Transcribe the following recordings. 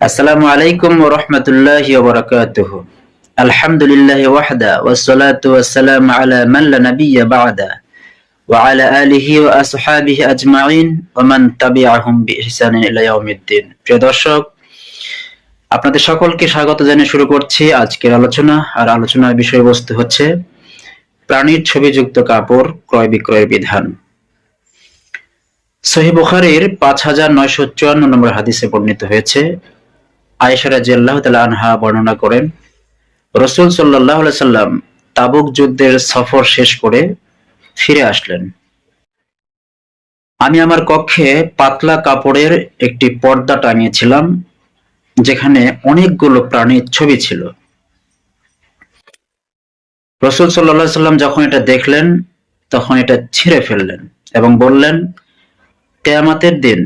আসসালামু আলাইকুম ওয়া রাহমাতুল্লাহি ওয়া বারাকাতুহু। আলহামদুলিল্লাহি ওয়াহদা ওয়াসসালাতু ওয়াসসালামু আলা মান লা নাবিয়্যা বা'দা। ওয়া আলা আলিহি ওয়া আসহাবিহি আজমাইন ওয়া মান তাবি'আহুম বিইহসানিন ইলা ইয়াউমিদ্দিন। প্রিয় দর্শক, আপনাদের সকলকে স্বাগত জানিয়ে শুরু করছি আজকের আলোচনা। আর আলোচনার বিষয়বস্তু হচ্ছে প্রাণীর ছবিযুক্ত কাপড় ক্রয় বিক্রয়ের বিধান। সহি বুখারীর পাঁচ হাজার নয়শো চুয়ান্ন নম্বর হাদিসে বর্ণিত হয়েছে আয়েশা রাজিয়াল্লাহ আনহা বর্ণনা করেন, রসুল সাল্লাহ সাল্লাম তাবুক যুদ্ধের সফর শেষ করে ফিরে আসলেন। আমি আমার কক্ষে পাতলা কাপড়ের একটি পর্দা টাঙিয়েছিলাম, যেখানে অনেকগুলো প্রাণীর ছবি ছিল। রসুল সাল্লাহ সাল্লাম যখন এটা দেখলেন, তখন এটা ছিঁড়ে ফেললেন এবং বললেন, কেয়ামাতের দিন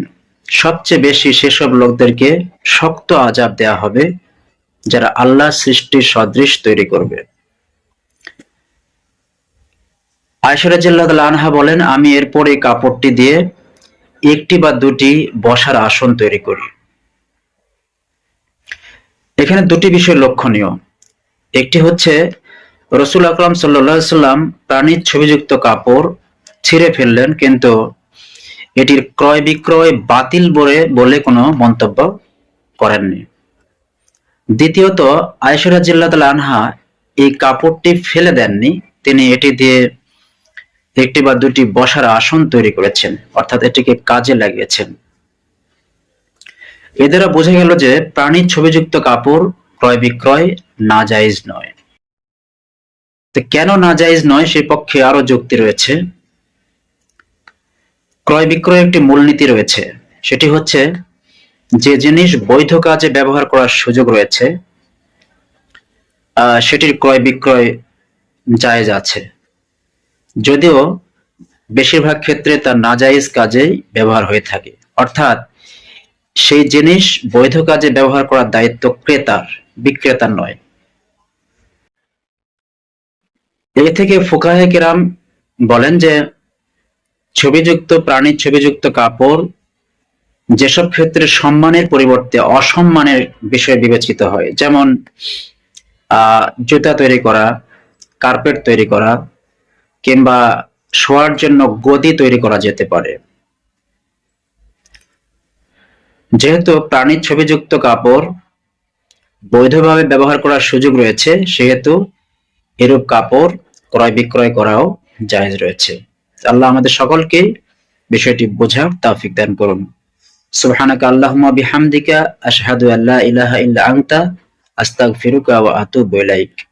সবচেয়ে বেশি সেসব লোকদেরকে শক্ত আজাব দেয়া হবে, যারা আল্লাহ সৃষ্টির সদৃশ তৈরি করবে। আয়সরাজিল্লাহ আনহা বলেন, আমি এরপরে কাপড়টি দিয়ে একটি বা দুটি বসার আসন তৈরি করি। এখানে দুটি বিষয় লক্ষণীয়। একটি হচ্ছে, রসুল আকরাম সাল্লা সাল্লাম প্রাণীর ছবিযুক্ত কাপড় ছিঁড়ে ফেললেন, কিন্তু এটির ক্রয় বিক্রয় বাতিল বলে বলে কোনো মন্তব্য করেননি। দ্বিতীয়ত আয়সরা জিল্লাত আনহা এই কাপড়টি ফেলে দেননি। তিনি এটি দিয়ে একটি বা দুটি বসার আসন তৈরি করেছেন, অর্থাৎ এটিকে কাজে লাগিয়েছেন। এ দ্বারা বোঝা গেল যে প্রাণীর ছবিযুক্ত কাপড় ক্রয় বিক্রয় না জায়েজ নয় কেন না জায়েজ নয়? সে পক্ষে আরও যুক্তি রয়েছে। ক্রয় বিক্রয় একটি মূলনীতি রয়েছে। সেটি হচ্ছে যে জিনিস বৈধ কাজে ব্যবহার করার সুযোগ রয়েছে সেটির ক্রয় বিক্রয় জায়েজ আছে। যদিও বেশিরভাগ ক্ষেত্রে তার নাজাইজ কাজেই ব্যবহার হয়ে থাকে। অর্থাৎ সেই জিনিস বৈধ কাজে ব্যবহার করার দায়িত্ব ক্রেতার, বিক্রেতার নয়। এ থেকে ফুকাহে কেরাম বলেন যে ছবিযুক্ত, প্রাণীর ছবিযুক্ত কাপড় যেসব ক্ষেত্রে সম্মানের পরিবর্তে অসম্মানের বিষয় বিবেচিত হয়। যেমন জুতা তৈরি করা, কার্পেট তৈরি করা, কিংবা শোয়ার জন্য গদি তৈরি করা যেতে পারে। যেহেতু প্রাণীর ছবিযুক্ত কাপড় বৈধভাবে ব্যবহার করার সুযোগ রয়েছে, সেহেতু এরূপ কাপড় ক্রয় বিক্রয় করাও জায়জ রয়েছে। আল্লাহ আমাদের সকলকে বিষয়টি বোঝার তাফিক দান করুন। সুবহানাকা আল্লাহুম্মা বিহামদিকা, আশহাদু আল্লা ইলাহা ইল্লা আনতা, আস্তাগফিরুকা ওয়া আতুবু ইলাইক।